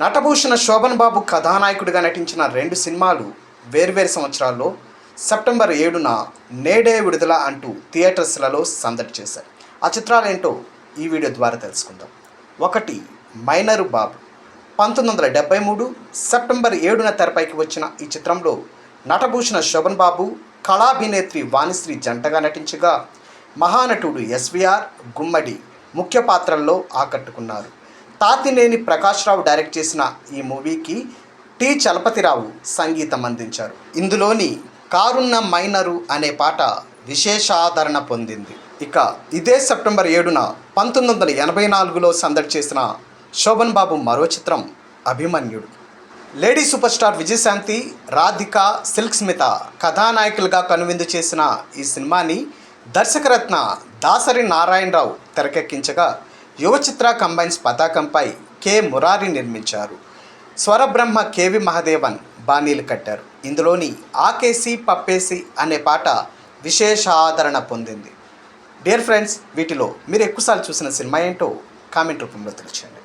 నటభూషణ శోభన్ బాబు కథానాయకుడిగా నటించిన రెండు సినిమాలు వేర్వేరు సంవత్సరాల్లో సెప్టెంబర్ ఏడున నేడే విడుదల అంటూ థియేటర్స్లలో సందడి చేశాయి. ఆ చిత్రాలేంటో ఈ వీడియో ద్వారా తెలుసుకుందాం. ఒకటి మైనరు బాబు. పంతొమ్మిది వందల డెబ్బై మూడు సెప్టెంబర్ ఏడున తెరపైకి వచ్చిన ఈ చిత్రంలో నటభూషణ శోభన్ బాబు కళాభినేత్రి వాణిశ్రీ జంటగా నటించగా మహానటుడు ఎస్విఆర్ గుమ్మడి ముఖ్య పాత్రల్లో ఆకట్టుకున్నారు. తాతినేని ప్రకాశ్రావు డైరెక్ట్ చేసిన ఈ మూవీకి టి. చలపతిరావు సంగీతం అందించారు. ఇందులోని కారున్న మైనరు అనే పాట విశేష ఆదరణ పొందింది. ఇక ఇదే సెప్టెంబర్ ఏడున పంతొమ్మిది వందల ఎనభై నాలుగులో సందడి చేసిన శోభన్ బాబు మరో చిత్రం Abhimanyudu. Lady super star Vijayashanti Radhika Silk Smitha కథానాయకులుగా కనువిందు చేసిన ఈ సినిమాని దర్శకరత్న దాసరి నారాయణరావు తెరకెక్కించగా యువ చిత్ర కంబైన్స్ పతాకంపై కె. మురారి నిర్మించారు. స్వరబ్రహ్మ కేవి మహదేవన్ బాణీలు కట్టారు. ఇందులోని ఆకేసి పప్పేసి అనే పాట విశేష ఆదరణ పొందింది. డియర్ ఫ్రెండ్స్ వీటిలో మీరు ఎక్కువసార్లు చూసిన సినిమా ఏంటో కామెంట్ రూపంలో తెలియచేయండి.